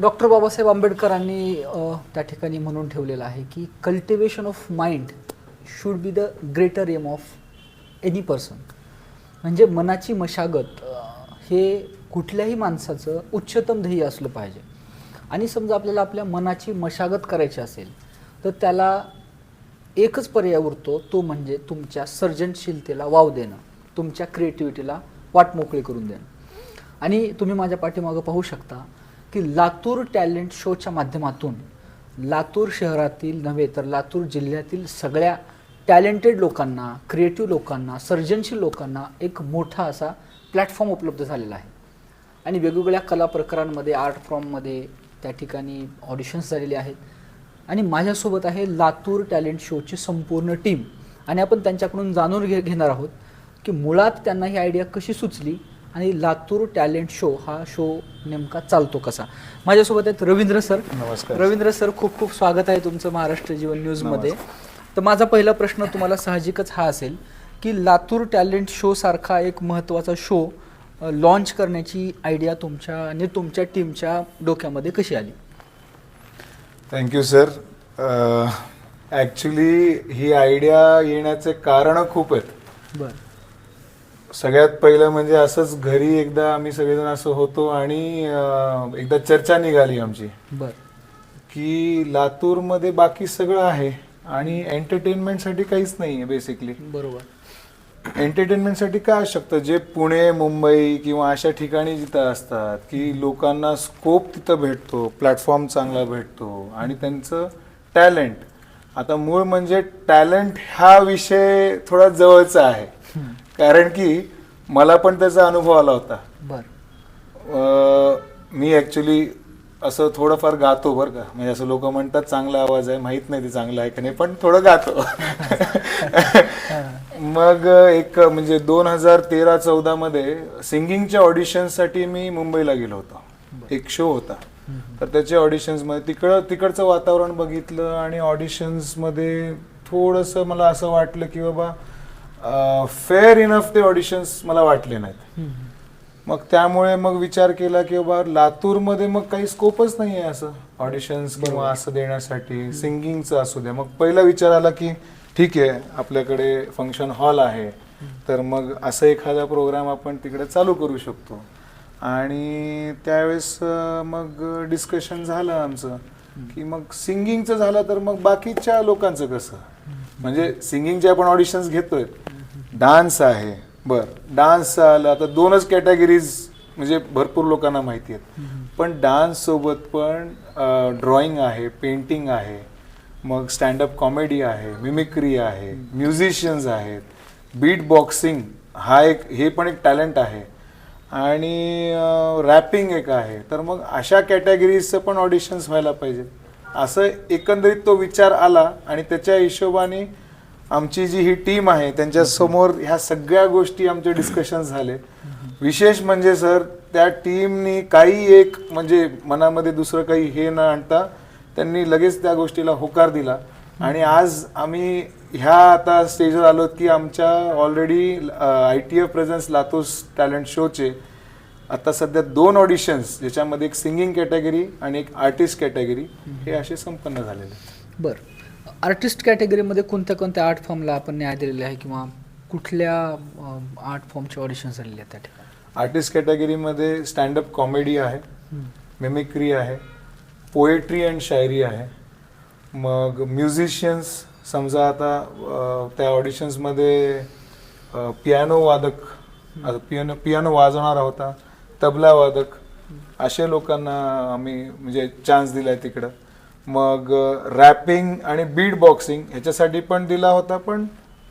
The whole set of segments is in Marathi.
डॉक्टर बाबासाहेब आंबेडकरांनी त्या ठिकाणी म्हणून ठेवलेलं आहे की cultivation of mind should be the greater aim of any person म्हणजे मनाची मशागत हे कुठल्याही माणसाचं उच्चतम ध्येय असलं पाहिजे. आणि समजा आपल्याला आपल्या मनाची मशागत करायची असेल तर त्याला एकच पर्याय उरतो तो म्हणजे तुमच्या सर्जनशीलतेला वाव देणं तुमच्या क्रिएटिव्हिटीला वाट मोकळी करून देणं. आणि तुम्ही माझ्या पाठीमागं पाहू शकता की लातूर टॅलेंट शोच्या माध्यमातून लातूर शहरातील नव्हे तर लातूर जिल्ह्यातील सगळ्या टॅलेंटेड लोकांना क्रिएटिव्ह लोकांना सर्जनशील लोकांना एक मोठा असा प्लॅटफॉर्म उपलब्ध झालेला आहे. आणि वेगवेगळ्या कला प्रकारांमध्ये आर्ट फॉर्ममध्ये त्या ठिकाणी ऑडिशन्स झालेले आहेत. आणि माझ्यासोबत आहे लातूर टॅलेंट शोची संपूर्ण टीम. आणि आपण त्यांच्याकडून जाणून घे घेणार आहोत की मुळात त्यांना ही आयडिया कशी सुचली आणि लातूर टॅलेंट शो हा शो नेमका चालतो कसा? माझ्यासोबत आहेत रवींद्र सर. नमस्कार. रवींद्र सर खूप खूप स्वागत आहे तुमचं महाराष्ट्र जीवन न्यूजमध्ये तर माझा पहिला प्रश्न तुम्हाला साहजिकच हा असेल की लातूर टॅलेंट शो सारखा एक महत्त्वाचा शो लॉन्च करण्याची आयडिया तुमच्या आणि तुमच्या टीमच्या डोक्यामध्ये कशी आली? थँक्यू सर ॲक्च्युली ही आयडिया येण्याचे कारण खूप आहेत. बरं. सगळ्यात पहिलं म्हणजे असंच घरी एकदा आम्ही सगळेजण असं होतो आणि अं, एकदा चर्चा निघाली आमची. बरं. की लातूरमध्ये बाकी सगळं आहे आणि एंटरटेनमेंटसाठी काहीच नाही आहे बेसिकली बरोबर. एंटरटेनमेंटसाठी काय असू शकतं? जे पुणे मुंबई किंवा अशा ठिकाणी जिथं असतात की लोकांना स्कोप तिथं भेटतो प्लॅटफॉर्म चांगला भेटतो आणि त्यांचं टॅलेंट आता मूळ म्हणजे टॅलेंट हा विषय थोडा जवळचा आहे. कारण की मला पण त्याचा अनुभव आला होता. बरं. मी ॲक्च्युली असं थोडंफार गातो बरं का. म्हणजे असं लोक म्हणतात चांगला आवाज आहे. माहीत नाही ते चांगलं आहे का नाही पण थोडं गातो. मग एक म्हणजे दोन हजार तेरा चौदा मध्ये सिंगिंगच्या ऑडिशनसाठी मी मुंबईला गेलो होतो. एक शो होता. तर त्याच्या ऑडिशन्समध्ये तिकडं तिकडचं वातावरण बघितलं आणि ऑडिशन्समध्ये थोडंसं मला असं वाटलं की बाबा फेअर इनफ ते ऑडिशन्स मला वाटले नाहीत. मग त्यामुळे मग विचार केला की बाबा लातूरमध्ये मग काही स्कोपच नाही आहे असं. ऑडिशन्स किंवा असं देण्यासाठी सिंगिंगचं असू द्या मग पहिला विचार आला की ठीक आहे आपल्याकडे फंक्शन हॉल आहे. तर मग असं एखादा प्रोग्राम आपण तिकडे चालू करू शकतो. आणि त्यावेळेस मग डिस्कशन झालं आमचं की मग सिंगिंगचं झालं तर मग बाकीच्या लोकांचं कसं? म्हणजे सिंगिंगचे आपण ऑडिशन्स घेतोय. डान्स आहे. बर. डान्स आलं आता दोनच कॅटेगरीज म्हणजे भरपूर लोकांना माहिती आहेत. पण डान्स सोबत पण ड्रॉइंग आहे पेंटिंग आहे मग स्टँडअप कॉमेडी आहे मिमिक्री आहे म्युझिशियन्स आहेत बीट बॉक्सिंग हा एक हे पण एक टॅलेंट आहे. आणि रॅपिंग एक आहे. तर मग अशा कॅटेगरीजचं पण ऑडिशन्स व्हायला पाहिजे असं एकंदरीत तो विचार आला आणि त्याच्या हिशोबाने आमची जी ही टीम आहे त्यांच्यासमोर ह्या सगळ्या गोष्टी आमचे डिस्कशन झाले. विशेष म्हणजे सर त्या टीमनी काही एक म्हणजे मनामध्ये दुसरं काही हे न आणता त्यांनी लगेच त्या गोष्टीला होकार दिला. आणि आज आम्ही ह्या आता स्टेजवर आलो की आमच्या already I T F presence लातोस talent शोचे आता सध्या दोन ऑडिशन्स ज्याच्यामध्ये एक सिंगिंग कॅटेगरी आणि एक आर्टिस्ट कॅटेगरी हे असे संपन्न झालेले बरं. आर्टिस्ट कॅटेगरीमध्ये कोणत्या कोणत्या आर्ट फॉर्मला आपण न्याय दिलेला आहे किंवा कुठल्या आर्ट फॉर्मचे ऑडिशन झालेले आहेत त्या ठिकाणी? आर्टिस्ट कॅटेगरीमध्ये स्टँडअप कॉमेडी आहे मिमिक्री आहे पोएट्री अँड शायरी आहे. मग म्युझिशियन्स समजा आता त्या ऑडिशन्समध्ये पियानो वादक पियानो पियानो वाजवणारा होता तबला वादक असे लोकांना आम्ही म्हणजे चान्स दिलाय तिकडं. मग रॅपिंग आणि बीट बॉक्सिंग ह्याच्यासाठी पण दिला होता पण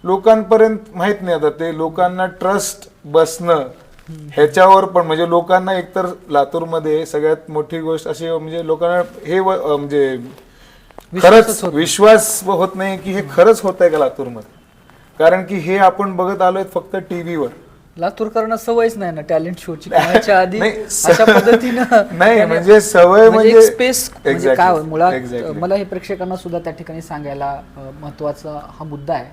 लोकांपर्यंत माहीत नाही. आता ते लोकांना ट्रस्ट बसणं ह्याच्यावर पण म्हणजे लोकांना एकतर लातूरमध्ये सगळ्यात मोठी गोष्ट अशी म्हणजे लोकांना हे म्हणजे खरंच. विश्वास होत नाही की हे खरंच होत आहे का लातूरमध्ये? कारण की हे आपण बघत आलोय फक्त टीव्हीवर. लातूरकरांना सवयच नाही ना टॅलेंट शोची याच्या आधी अशा पद्धतीनं नाही, म्हणजे सवय म्हणजे- स्पेस म्हणजे Exactly, काय मुळात. मला हे प्रेक्षकांना सुद्धा त्या ठिकाणी सांगायला अ, महत्त्वाचा हा मुद्दा आहे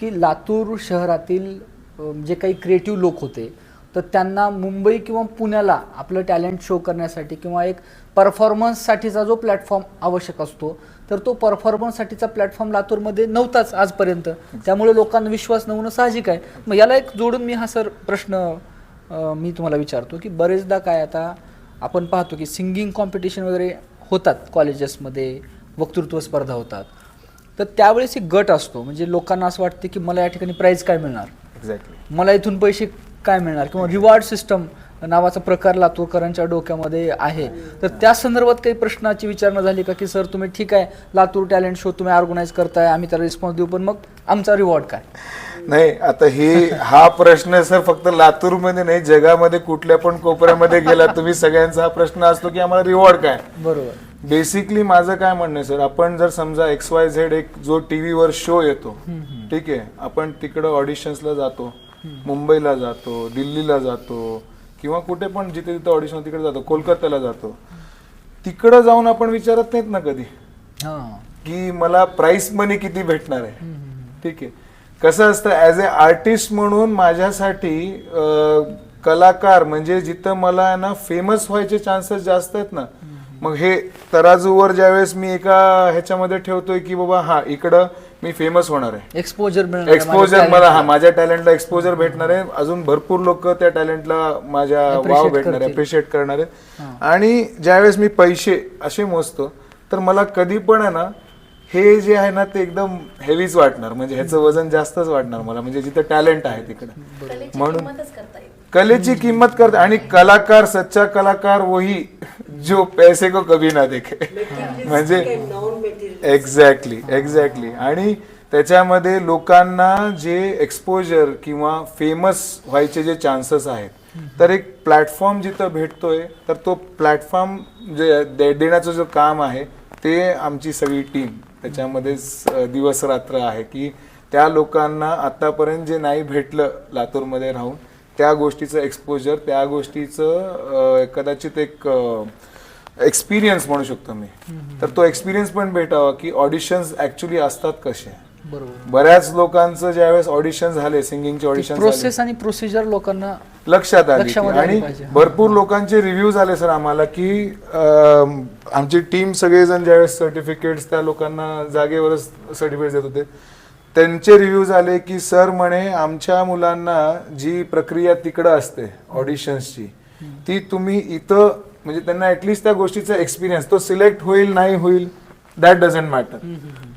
की लातूर शहरातील जे काही क्रिएटिव्ह लोक होते तर त्यांना मुंबई किंवा पुण्याला आपलं टॅलेंट शो करण्यासाठी किंवा एक परफॉर्मन्ससाठीचा जो प्लॅटफॉर्म आवश्यक असतो तर तो परफॉर्मन्ससाठीचा प्लॅटफॉर्म लातूरमध्ये नव्हताच आजपर्यंत. त्यामुळे लोकांना विश्वास न होणं साहजिक आहे. मग याला एक जोडून मी हा सर प्रश्न मी तुम्हाला विचारतो की बरेचदा काय आता आपण पाहतो की सिंगिंग कॉम्पिटिशन वगैरे होतात कॉलेजेसमध्ये वक्तृत्व स्पर्धा होतात. तर त्यावेळेस एक गट असतो. म्हणजे लोकांना असं वाटतं की मला या ठिकाणी प्राईज काय मिळणार? एक्झॅक्टली मला इथून पैसे काय मिळणार? किंवा रिवॉर्ड सिस्टम नावाचा प्रकार लातूरकरांच्या डोक्यामध्ये आहे. तर त्या संदर्भात काही प्रश्नाची विचारणा झाली का? की सर तुम्ही ठीक आहे लातूर टॅलेंट शो तुम्ही ऑर्गनाईज करताय आम्ही त्याला रिस्पॉन्स देऊ पण मग आमचा रिवॉर्ड काय? नाही आता हे हा प्रश्न सर फक्त लातूरमध्ये नाही जगामध्ये कुठल्या पण कोपऱ्यामध्ये गेला तुम्ही सगळ्यांचा हा प्रश्न असतो की आम्हाला रिवॉर्ड काय? बरोबर. बेसिकली माझं काय म्हणणं आहे सर आपण जर समजा एक्स वाय झेड एक जो टीव्हीवर शो येतो ठीक आहे आपण तिकडं ऑडिशन्सला जातो मुंबईला जातो दिल्लीला जातो किंवा कुठे पण जिथे तिथे ऑडिशन तिकडे जातो कोलकात्याला जातो. तिकडं जाऊन आपण विचारत नाहीत ना कधी. हां. की मला प्राइस मनी किती भेटणार आहे. ठीक आहे. कसं असतं ॲज अ आर्टिस्ट म्हणून माझ्यासाठी कलाकार म्हणजे जिथं मला ना फेमस व्हायचे चान्सेस जास्त आहेत ना. मग हे तराजूवर ज्यावेळेस मी एका ह्याच्यामध्ये ठेवतोय की बाबा हा इकडं मी फेमस होणार आहे. एक्सपोजर मिळणार आहे एक्सपोजर मला हा. माझ्या टॅलेंटला एक्सपोजर भेटणार आहे. अजून भरपूर लोक त्या टॅलेंटला माझ्या वाव भेटणार आहे. अप्रिशिएट करणार आहेत आणि ज्यावेळेस मी पैसे असे मोजतो तर मला कधी पण आहे ना हे जे आहे ना ते एकदम हेवीच वाटणार. म्हणजे ह्याचं वजन जास्तच वाटणार मला. म्हणजे जिथं टॅलेंट आहे तिकडे. म्हणून कलेची किंमत करते. आणि कलाकार सच्चा कलाकार वही जो पैसे को कभी ना देखे. म्हणजे एक्झॅक्टली एक्झॅक्टली आणि त्याच्यामध्ये लोकांना जे एक्सपोजर किंवा फेमस व्हायचे जे चान्सेस आहेत तर एक प्लॅटफॉर्म जिथं भेटतोय तर तो प्लॅटफॉर्म जे दे- देण्याचं जो काम आहे ते आमची सगळी टीम त्याच्यामध्ये स- दिवस रात्र आहे की त्या लोकांना आतापर्यंत जे नाही भेटलं लातूरमध्ये राहून त्या गोष्टीचं एक्सपोजर त्या गोष्टीचं कदाचित एक एक्सपिरियन्स म्हणू शकतो मी. तर तो एक्सपिरियन्स पण भेटावा की ऑडिशन्स ऍक्च्युली असतात कसे. बरोबर. बऱ्याच लोकांचं ज्यावेळेस ऑडिशन झाले सिंगिंगचे ऑडिशन प्रोसेस आणि प्रोसिजर लोकांना लक्षात आली आणि. भरपूर लोकांचे रिव्ह्यूज आले सर आम्हाला की आमची टीम सगळेजण ज्यावेळेस सर्टिफिकेट्स त्या लोकांना जागेवरच सर्टिफिकेट देत होते. त्यांचे रिव्ह्यूज आले की सर म्हणे आमच्या मुलांना जी प्रक्रिया तिकडं असते ऑडिशन्सची ती तुम्ही इथं म्हणजे त्यांना ऍटलिस्ट त्या गोष्टीचा एक्सपिरियन्स तो सिलेक्ट होईल नाही होईल दॅट डझंट मॅटर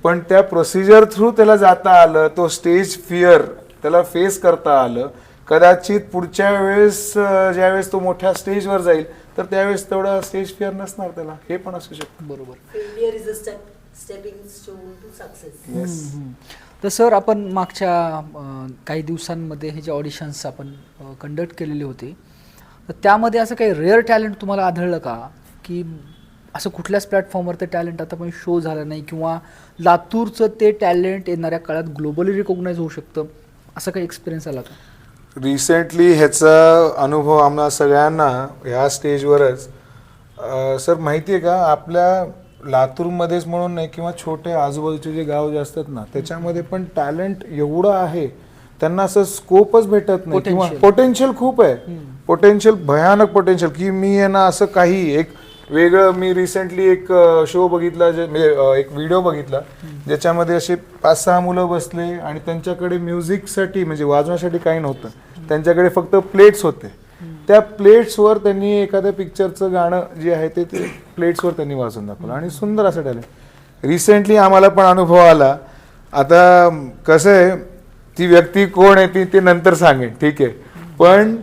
पण त्या प्रोसिजर थ्रू त्याला जाता आलं तो स्टेज फिअर त्याला फेस करता आलं कदाचित पुढच्या वेळेस ज्यावेळेस तो मोठ्या स्टेजवर जाईल तर त्यावेळेस तेवढा स्टेज फिअर नसणार त्याला हे पण असू शकतं. बरोबर. तर सर आपण मागच्या काही दिवसांमध्ये हे जे ऑडिशन्स आपण कंडक्ट केलेले होते तर त्यामध्ये असं काही रेअर टॅलेंट तुम्हाला आढळलं का? की असं कुठल्याच प्लॅटफॉर्मवर ते टॅलेंट आता पण शो झालं नाही किंवा लातूरचं ते टॅलेंट येणाऱ्या काळात ग्लोबली रिकॉग्नाईज होऊ शकतं? असं काही एक्सपिरियन्स आला का? रिसेंटली ह्याचा अनुभव आम्हाला सगळ्यांना ह्या स्टेजवरच सर माहिती आहे का? आपल्या लातूरमध्येच म्हणून नाही किंवा छोटे आजूबाजूचे जे गाव जे असतात ना त्याच्यामध्ये पण टॅलेंट एवढं आहे त्यांना असं स्कोपच भेटत नाही. किंवा. पोटेन्शियल खूप आहे. पोटेन्शियल भयानक पोटेन्शियल की मी आहे ना असं काही एक वेगळं मी रिसेंटली एक शो बघितला जे म्हणजे एक व्हिडिओ बघितला ज्याच्यामध्ये असे पाच सहा मुलं बसले आणि त्यांच्याकडे म्युझिकसाठी म्हणजे वाजवण्यासाठी काही नव्हतं. त्यांच्याकडे फक्त प्लेट्स होते. त्या प्लेट्सवर त्यांनी एखाद्या पिक्चरचं गाणं जे आहे ते ते प्लेट्सवर त्यांनी वाचून दाखवलं. आणि सुंदर असं टॅलेंट रिसेंटली आम्हाला पण अनुभव आला. आता कसं आहे ती व्यक्ती कोण आहे ती ते नंतर सांगेन. ठीक आहे. पण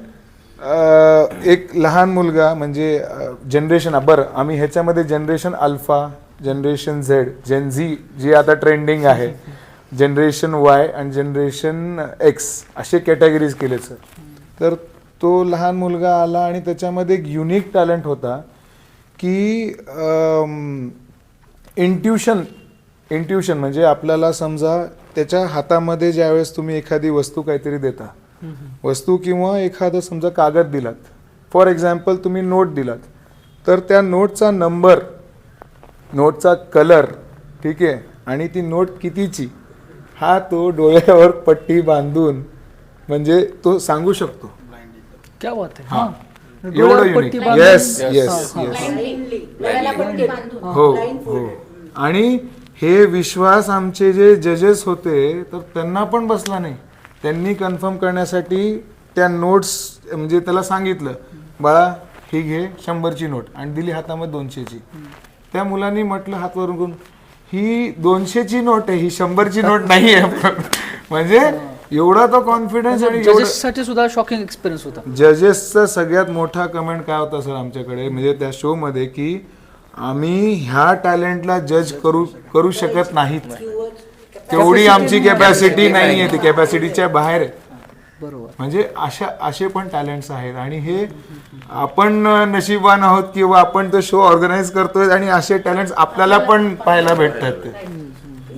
एक लहान मुलगा म्हणजे जनरेशन बरं आम्ही ह्याच्यामध्ये generation alpha generation Z Gen Z जी आता ट्रेंडिंग आहे जनरेशन वाय आणि जनरेशन एक्स असे कॅटेगरीज केले सर तर तो लहान मुलगा आला आणि त्याच्यामध्ये एक युनिक टॅलेंट होता की इंट्युशन इंट्युशन म्हणजे आपल्याला समजा त्याच्या हातामध्ये ज्यावेळेस तुम्ही एखादी वस्तू काहीतरी देता वस्तू किंवा एखादं समजा कागद दिलात फॉर एक्झाम्पल तुम्ही नोट दिलात तर त्या नोटचा नंबर नोटचा कलर ठीक आहे आणि ती नोट कितीची हा तो डोळ्यावर पट्टी बांधून म्हणजे तो सांगू शकतो. क्या बात आहे हा. हा. एवढं डोळ्यावर युनिक बांधून- येस हा, येस हा. Yes Blindly. डोळ्याला पट्टी बांधून. हो. हो आणि हे विश्वास आमचे जे जजेस होते तर त्यांना पण बसला नाही त्यांनी कन्फर्म करण्यासाठी त्या नोट्स म्हणजे त्याला सांगितलं बाळा ही घे शंभरची नोट आणि दिली हातामध्ये दोनशेची त्या मुलांनी म्हटलं हात वरून करून ही दोनशेची नोट आहे ही शंभरची नोट नाही आहे म्हणजे एवढा तो कॉन्फिडन्स आणि एवढं जजेस साठी सुद्धा शॉकिंग एक्सपिरियन्स होता. जजेसचा सगळ्यात मोठा कमेंट काय होता सर आमच्याकडे? म्हणजे त्या शो मध्ये की आम्ही ह्या टॅलेंटला जज करू करू शकत नाहीत. तेवढी आमची कॅपॅसिटी नाही आहे. ती कॅपॅसिटीच्या बाहेर आहे. बरोबर. म्हणजे अशा असे पण टॅलेंट्स आहेत. आणि हे आपण नशीबवान आहोत किंवा आपण तो शो ऑर्गनाईज करतोय आणि असे टॅलेंट्स आपल्याला पण पाहायला भेटतात ते.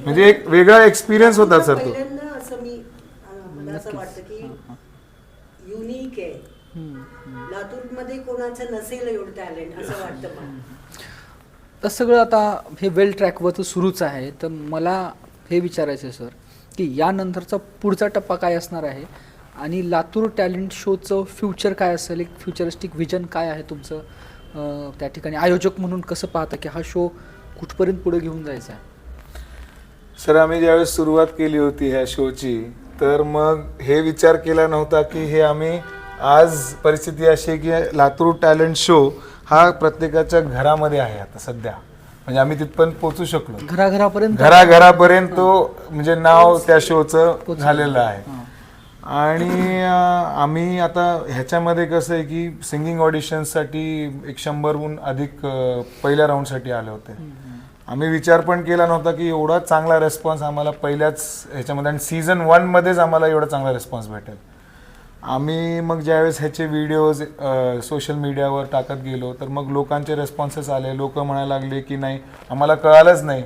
म्हणजे एक वेगळा एक्सपिरियन्स होता सर तो पहिल्यांदा असं मी अं, मला असं वाटतं की युनिक आहे. लातूरमध्ये कोणाचं नसेल एवढं टॅलेंट असं वाटतं मला. तर सगळं आता हे वेल ट्रॅकवर तर सुरूच आहे. तर मला हे विचारायचं आहे सर की यानंतरचा पुढचा टप्पा काय असणार आहे? आणि लातूर टॅलेंट शोचं फ्युचर काय असेल? एक फ्युचरिस्टिक विजन काय आहे तुमचं? त्या ठिकाणी आयोजक म्हणून कसं पाहता की हा शो कुठपर्यंत पुढे घेऊन जायचा आहे? सर आम्ही ज्यावेळेस सुरुवात केली होती ह्या शोची तर मग हे विचार केला नव्हता की हे आम्ही आज परिस्थिती अशी आहे की लातूर टॅलेंट शो हा प्रत्येकाच्या घरामध्ये आहे आता सध्या. म्हणजे आम्ही तिथपर्यंत पोहोचू शकलो. घराघरापर्यंत? घराघरापर्यंत तो म्हणजे नाव त्या शोचं झालेलं आहे. आणि आम्ही आता ह्याच्यामध्ये कसं आहे की सिंगिंग ऑडिशनसाठी एक शंभरहून अधिक पहिल्या राऊंडसाठी आले होते. आम्ही विचार पण केला नव्हता की एवढा चांगला रेस्पॉन्स आम्हाला पहिल्याच ह्याच्यामध्ये आणि सीझन वनमध्येच आम्हाला एवढा चांगला रेस्पॉन्स भेटेल. आम्ही मग ज्यावेळेस ह्याचे व्हिडिओज सोशल मीडियावर टाकत गेलो तर मग लोकांचे रेस्पॉन्सेस आले. लोक म्हणायला लागले की नाही आम्हाला कळालंच नाही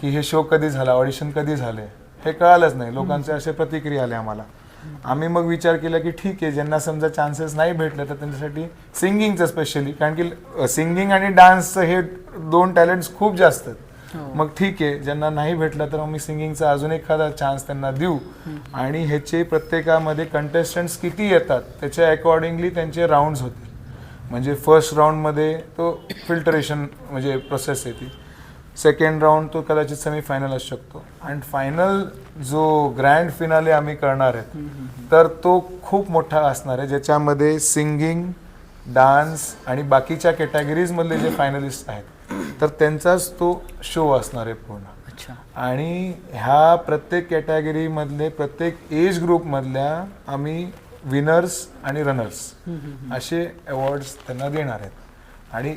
की हे शो कधी झाला ऑडिशन कधी झाले. हे कळालंच नाही. लोकांचे असे प्रतिक्रिया आले आम्हाला. आम्ही मग विचार केला की ठीक आहे ज्यांना समजा चान्सेस नाही भेटले तर त्यांच्यासाठी सिंगिंगचं स्पेशली कारण की सिंगिंग आणि डान्सचं हे दोन टॅलेंट्स खूप जास्त आहेत. मग ठीक आहे ज्यांना नाही भेटलं तर मग मी सिंगिंगचा अजून एखादा चान्स त्यांना देऊ. आणि ह्याचे प्रत्येकामध्ये कंटेस्टंट्स किती येतात त्याच्या अकॉर्डिंगली त्यांचे राऊंड्स होतील. म्हणजे फर्स्ट राऊंडमध्ये तो फिल्टरेशन म्हणजे प्रोसेस येते सेकंड राऊंड तो कदाचित सेमीफायनल असू शकतो. अँड फायनल जो ग्रँड फिनाले आम्ही करणार आहेत तर तो खूप मोठा असणार आहे ज्याच्यामध्ये सिंगिंग डान्स आणि बाकीच्या कॅटेगरीजमधले जे फायनलिस्ट आहेत तर त्यांचाच तो शो असणार आहे पूर्ण. अच्छा. आणि ह्या प्रत्येक कॅटेगरीमधले प्रत्येक एज ग्रुपमधल्या आम्ही विनर्स आणि रनर्स असे अवॉर्ड्स त्यांना देणार आहेत. आणि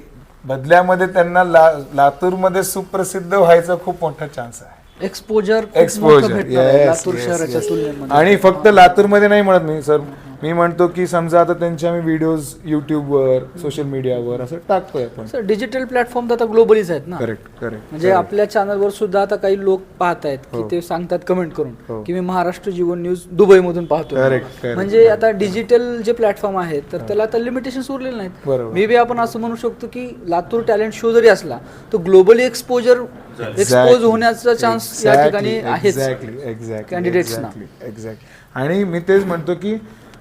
बदल्यामध्ये त्यांना ला लातूरमध्ये सुप्रसिद्ध व्हायचा खूप मोठा चान्स आहे. एक्सपोजर एक्सपोजर लातूर शहराच्या तुलनेमध्ये. आणि फक्त लातूरमध्ये नाही म्हणत मी सर. मी म्हणतो की समजा आता त्यांचे आम्ही व्हिडिओज युट्यूबवर सोशल मीडियावर असं टाकतोय आपण सर डिजिटल प्लॅटफॉर्म तर आता ग्लोबलीच आहेत ना करेक्ट करेक्ट म्हणजे आपल्या चॅनलवर सुद्धा आता काही लोक पाहत आहेत की हो. ते सांगतात कमेंट करून हो. की मी महाराष्ट्र जीवन न्यूज दुबई मधून पाहतो Correct, correct. म्हणजे आता डिजिटल जे प्लॅटफॉर्म आहेत तर त्याला आता लिमिटेशन उरलेले नाहीत बरोबर. मे बी आपण असं म्हणू शकतो की लातूर टॅलेंट शो जरी असला तो ग्लोबली एक्सपोजर एक्सपोज होण्याचा चान्स या ठिकाणी एक्झॅक्टली ना. एक्झॅक्टली आणि मी तेच म्हणतो की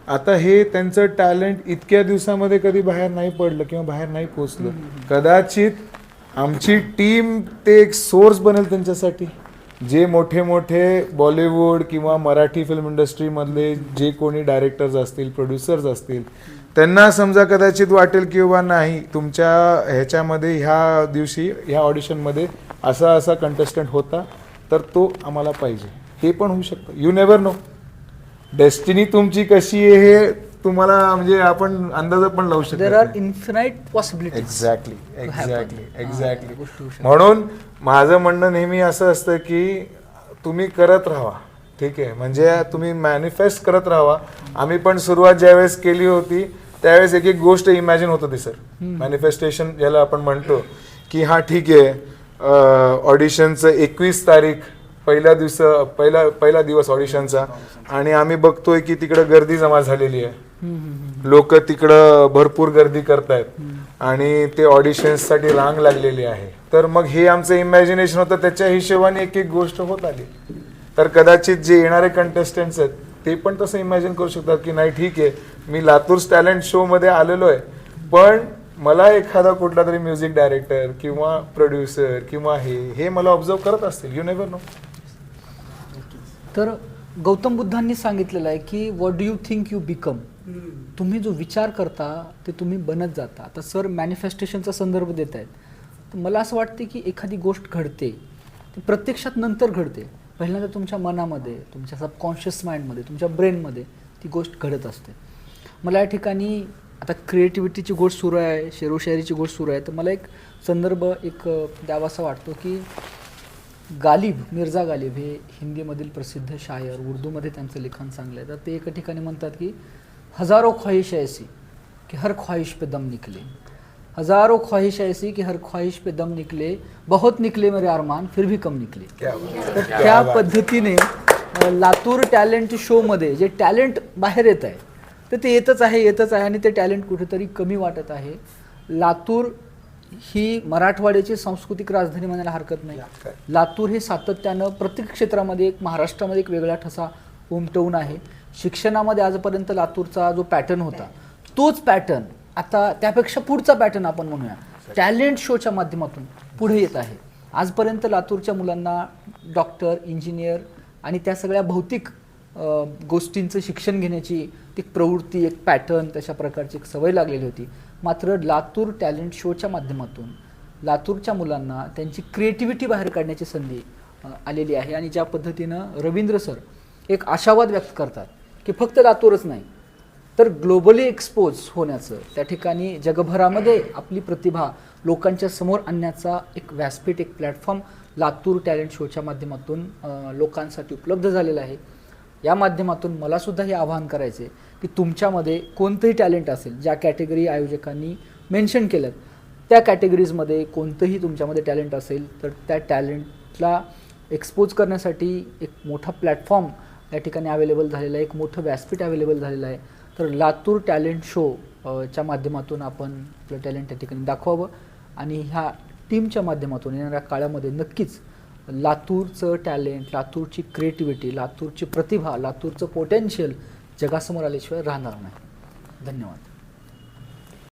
आता हे त्यांचं टॅलेंट इतक्या दिवसामध्ये कधी बाहेर नाही पडलं किंवा बाहेर नाही पोचलं. कदाचित आमची टीम ते एक सोर्स बनेल त्यांच्यासाठी. जे मोठे मोठे बॉलिवूड किंवा मराठी फिल्म इंडस्ट्रीमधले जे कोणी डायरेक्टर्स असतील प्रोड्युसर्स असतील त्यांना समजा कदाचित वाटेल की बाबा नाही तुमच्या ह्याच्यामध्ये ह्या दिवशी ह्या ऑडिशनमध्ये असा असा कंटेस्टंट होता तर तो आम्हाला पाहिजे. हे पण होऊ शकतं. यू नेवर नो डेस्टिनी तुमची कशी आहे हे तुम्हाला म्हणजे आपण अंदाज पण लावू शकतो there are infinite possibility exactly exactly exactly. म्हणून माझं म्हणणं नेहमी असं असतं की तुम्ही करत राहा ठीक आहे? म्हणजे तुम्ही मॅनिफेस्ट करत राहा. आम्ही पण सुरुवात ज्यावेळेस केली होती त्यावेळेस एक एक गोष्ट इमॅजिन होत होती सर मॅनिफेस्टेशन ज्याला आपण म्हणतो की हा ठीक आहे ऑडिशनचं एकवीस तारीख पहिल्या दिवस पहिला पहिला दिवस ऑडिशनचा आणि आम्ही बघतोय की तिकडं गर्दी जमा झालेली आहे. लोक तिकडं भरपूर गर्दी करतायत. आणि ते ऑडिशन्ससाठी रांग लागलेली आहे. तर मग हे आमचं इमॅजिनेशन होतं. त्याच्या हिशोबाने एक एक गोष्ट होत आली. तर कदाचित जे येणारे कंटेस्टंट्स आहेत ते पण तसं इमॅजिन करू शकतात की नाही ठीक आहे मी लातूर टॅलेंट शो मध्ये आलेलो आहे पण मला एखादा कुठला तरी म्युझिक डायरेक्टर किंवा प्रोड्युसर किंवा हे हे मला ऑब्झर्व करत असतील. यू नेव्हर नो तर गौतम बुद्धांनी सांगितलेलं आहे की what do you think you become. तुम्ही जो विचार करता ते तुम्ही बनत जाता. आता सर मॅनिफेस्टेशनचा संदर्भ देत आहेत. तर मला असं वाटते की एखादी गोष्ट घडते ती प्रत्यक्षात नंतर घडते. पहिल्यांदा तुमच्या मनामध्ये तुमच्या सबकॉन्शियस माइंडमध्ये तुमच्या ब्रेनमध्ये ती गोष्ट घडत असते. मला या ठिकाणी आता क्रिएटिव्हिटीची गोष्ट सुरू आहे शेरोशायरीची गोष्ट सुरू आहे. तर मला एक संदर्भ एक द्यावासा वाटतो की गालिब मिर्झा गालिब हे हिंदीमधील प्रसिद्ध शायर. उर्दूमध्ये त्यांचं लिखाण चांगलं आहे. तर ते एका ठिकाणी म्हणतात की हजारो ख्वाहिश ऐसी कि हर ख्वाहिश पे दम निकले. हजारो ख्वाहिश ऐसी कि हर ख्वाहिश पे दम निकले. बहुत निकले मेरे अरमान फिर भी कम निकले. तर त्या पद्धतीने लातूर टॅलेंट शोमध्ये जे टॅलेंट बाहेर येत आहे तर ते येतच आहे येतच आहे आणि ते टॅलेंट कुठेतरी कमी वाटत आहे. लातूर ही मराठवाड्याची सांस्कृतिक राजधानी म्हणायला हरकत नाही. लातूर हे सातत्यानं प्रत्येक क्षेत्रामध्ये एक महाराष्ट्रामध्ये एक वेगळा ठसा उमटवून आहे. शिक्षणामध्ये आजपर्यंत लातूरचा जो पॅटर्न होता तोच पॅटर्न आता त्यापेक्षा पुढचा पॅटर्न आपण म्हणूया. टॅलेंट शोच्या माध्यमातून पुढे येत आहे. आजपर्यंत लातूरच्या मुलांना डॉक्टर इंजिनियर आणि त्या सगळ्या भौतिक गोष्टींचं शिक्षण घेण्याची एक प्रवृत्ती एक पॅटर्न तशा प्रकारची एक सवय लागलेली होती. मात्र लातूर टॅलेंट शोच्या माध्यमातून लातूरच्या मुलांना त्यांची क्रिएटिव्हिटी बाहेर काढण्याची संधी आलेली आहे. आणि ज्या पद्धतीनं रवींद्र सर एक आशावाद व्यक्त करतात की फक्त लातूरच नाही तर ग्लोबली एक्सपोज होण्याचं त्या ठिकाणी जगभरामध्ये आपली प्रतिभा लोकांच्या समोर आणण्याचा एक व्यासपीठ एक प्लॅटफॉर्म लातूर टॅलेंट शोच्या माध्यमातून लोकांसाठी उपलब्ध झालेला आहे. या माध्यमातून मलासुद्धा हे आवाहन करायचे की तुमच्यामध्ये कोणतंही टॅलेंट असेल ज्या कॅटेगरी आयोजकांनी मेन्शन केलं त्या कॅटेगरीजमध्ये कोणतंही तुमच्यामध्ये टॅलेंट असेल तर त्या टॅलेंटला एक्सपोज करण्यासाठी एक मोठा प्लॅटफॉर्म या ठिकाणी अवेलेबल झालेला आहे एक मोठं व्यासपीठ अवेलेबल झालेलं आहे. तर लातूर टॅलेंट शो च्या माध्यमातून आपण आपलं टॅलेंट या ठिकाणी दाखवावं आणि ह्या टीमच्या माध्यमातून येणाऱ्या काळामध्ये नक्कीच लातूरचं टॅलेंट लातूरची क्रिएटिव्हिटी लातूरची प्रतिभा लातूरचं पोटेन्शियल जगासमोर आल्याशिवाय राहणार नाही. धन्यवाद.